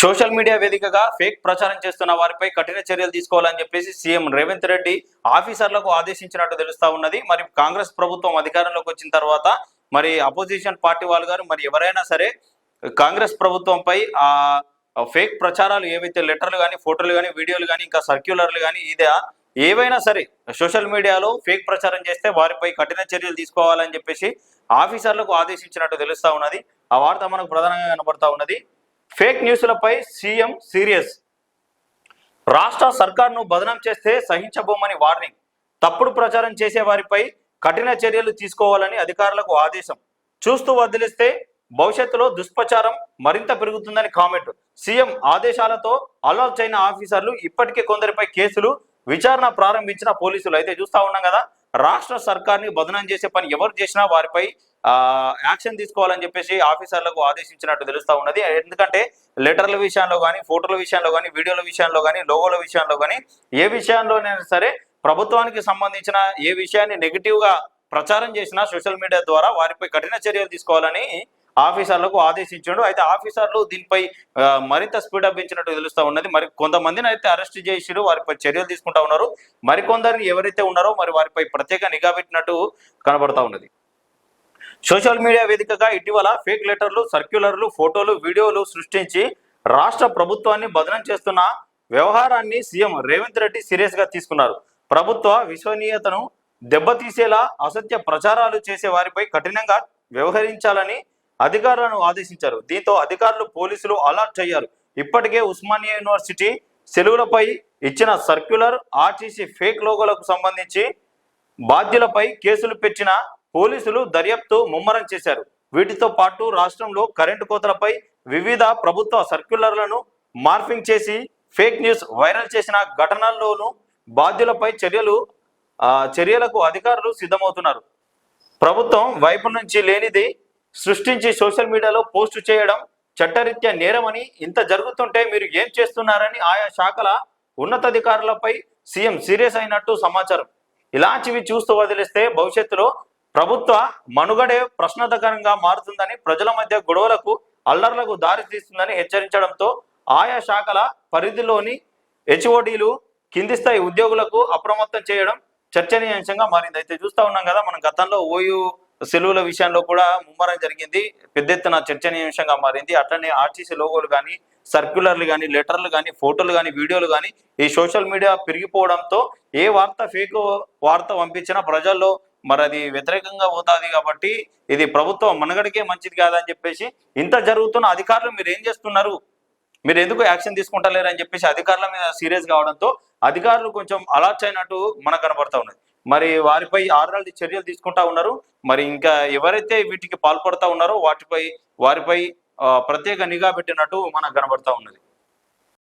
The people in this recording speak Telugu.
సోషల్ మీడియా వేదికగా ఫేక్ ప్రచారం చేస్తున్న వారిపై కఠిన చర్యలు తీసుకోవాలని చెప్పేసి సీఎం రేవంత్ రెడ్డి ఆఫీసర్లకు ఆదేశించినట్టు తెలుస్తా ఉన్నది. మరి కాంగ్రెస్ ప్రభుత్వం అధికారంలోకి వచ్చిన తర్వాత మరి అపోజిషన్ పార్టీ వాళ్ళు గారు మరి ఎవరైనా సరే కాంగ్రెస్ ప్రభుత్వంపై ఆ ఫేక్ ప్రచారాలు ఏవైతే లెటర్లు కానీ ఫోటోలు కానీ వీడియోలు కానీ ఇంకా సర్క్యులర్లు కానీ ఇదే ఏవైనా సరే సోషల్ మీడియాలో ఫేక్ ప్రచారం చేస్తే వారిపై కఠిన చర్యలు తీసుకోవాలని చెప్పేసి ఆఫీసర్లకు ఆదేశించినట్టు తెలుస్తా ఉన్నది. ఆ వార్త మనకు ప్రధానంగా కనబడతా ఉన్నది. ఫేక్ న్యూస్లపై సీఎం సీరియస్. రాష్ట్ర సర్కార్ను బదనం చేస్తే సహించబోమని వార్నింగ్. తప్పుడు ప్రచారం చేసే వారిపై కఠిన చర్యలు తీసుకోవాలని అధికారులకు ఆదేశం. చూస్తూ వదిలిస్తే భవిష్యత్తులో దుష్ప్రచారం మరింత పెరుగుతుందని కామెంట్. సీఎం ఆదేశాలతో అలర్ట్ అయిన ఆఫీసర్లు ఇప్పటికే కొందరిపై కేసులు విచారణ ప్రారంభించిన పోలీసులు. అయితే చూస్తా ఉన్నాం కదా రాష్ట్ర సర్కార్ని బదనం చేసే పని ఎవరు చేసినా వారిపై యాక్షన్ తీసుకోవాలని చెప్పేసి ఆఫీసర్లకు ఆదేశించినట్టు తెలుస్తూ ఉన్నది. ఎందుకంటే లెటర్ల విషయంలో కానీ ఫోటోల విషయంలో కానీ వీడియోల విషయంలో కానీ లోగోల విషయంలో కానీ ఏ విషయంలోనైనా సరే ప్రభుత్వానికి సంబంధించిన ఏ విషయాన్ని నెగిటివ్గా ప్రచారం చేసినా సోషల్ మీడియా ద్వారా వారిపై కఠిన చర్యలు తీసుకోవాలని ఆఫీసర్లకు ఆదేశించాడు. అయితే ఆఫీసర్లు దీనిపై మరింత స్పీడప్ అప్పించినట్టు తెలుస్తూ ఉన్నది. మరి కొంతమందిని అయితే అరెస్ట్ చేసిరు వారిపై చర్యలు తీసుకుంటా ఉన్నారు. మరికొందరిని ఎవరైతే ఉన్నారో మరి వారిపై ప్రత్యేక నిఘా పెట్టినట్టు కనబడతా ఉన్నది. సోషల్ మీడియా వేదికగా ఇటీవల ఫేక్ లెటర్లు సర్క్యులర్లు ఫోటోలు వీడియోలు సృష్టించి రాష్ట్ర ప్రభుత్వాన్ని బదనం చేస్తున్న వ్యవహారాన్ని సీఎం రేవంత్ రెడ్డి సీరియస్గా తీసుకున్నారు. ప్రభుత్వ విశ్వనీయతను దెబ్బతీసేలా అసత్య ప్రచారాలు చేసే వారిపై కఠినంగా వ్యవహరించాలని అధికారులను ఆదేశించారు. దీంతో అధికారులు పోలీసులు అలర్ట్ అయ్యారు. ఇప్పటికే ఉస్మానియా యూనివర్సిటీ సెలవులపై ఇచ్చిన సర్క్యులర్ ఆర్టీసీ ఫేక్ లోగోలకు సంబంధించి బాధ్యులపై కేసులు పెట్టిన పోలీసులు దర్యాప్తు ముమ్మరం చేశారు. వీటితో పాటు రాష్ట్రంలో కరెంటు కోతలపై వివిధ ప్రభుత్వ సర్క్యులర్లను మార్ఫింగ్ చేసి ఫేక్ న్యూస్ వైరల్ చేసిన ఘటనల్లోనూ బాధ్యులపై చర్యలు చర్యలకు అధికారులు సిద్ధమవుతున్నారు. ప్రభుత్వం వైపు నుంచి లేనిది సృష్టించి సోషల్ మీడియాలో పోస్ట్ చేయడం చట్టరీత్యా నేరమని ఇంత జరుగుతుంటే మీరు ఏం చేస్తున్నారని ఆయా శాఖల ఉన్నతాధికారులపై సీఎం సీరియస్ అయినట్టు సమాచారం. ఇలాంటివి చూస్తూ వదిలేస్తే భవిష్యత్తులో ప్రభుత్వ మనుగడే ప్రశ్నతకరంగా మారుతుందని ప్రజల మధ్య గొడవలకు అల్లర్లకు దారితీస్తుందని హెచ్చరించడంతో ఆయా శాఖల పరిధిలోని హెచ్ఓడీలు కింది స్థాయి ఉద్యోగులకు అప్రమత్తం చేయడం చర్చనీయాంశంగా మారింది. అయితే చూస్తా ఉన్నాం కదా మనం గతంలో ఓయూ సెలవుల విషయంలో కూడా ముమ్మరం జరిగింది. పెద్ద ఎత్తున చర్చనీయాంశంగా మారింది. అట్లనే ఆర్టీసీ లోగోలు కానీ సర్క్యులర్లు కానీ లెటర్లు కానీ ఫోటోలు కానీ వీడియోలు కానీ ఈ సోషల్ మీడియా పెరిగిపోవడంతో ఏ వార్త ఫేక్ వార్త పంపించినా ప్రజల్లో మరి అది వ్యతిరేకంగా పోతుంది కాబట్టి ఇది ప్రభుత్వం మనగడికే మంచిది కాదని చెప్పేసి ఇంత జరుగుతున్న అధికారులు మీరు ఏం చేస్తున్నారు? మీరు ఎందుకు యాక్షన్ తీసుకుంటలేరు అని చెప్పేసి అధికారుల మీద సీరియస్ కావడంతో అధికారులు కొంచెం అలర్ట్ అయినట్టు మనకు కనబడతా ఉన్నది. మరి వారిపై ఆర్ఎల్డి చర్యలు తీసుకుంటా ఉన్నారు. మరి ఇంకా ఎవరైతే వీటికి పాల్పడతా ఉన్నారో వాటిపై వారిపై ప్రత్యేక నిఘా పెట్టినట్టు మనకు కనబడతా ఉన్నది.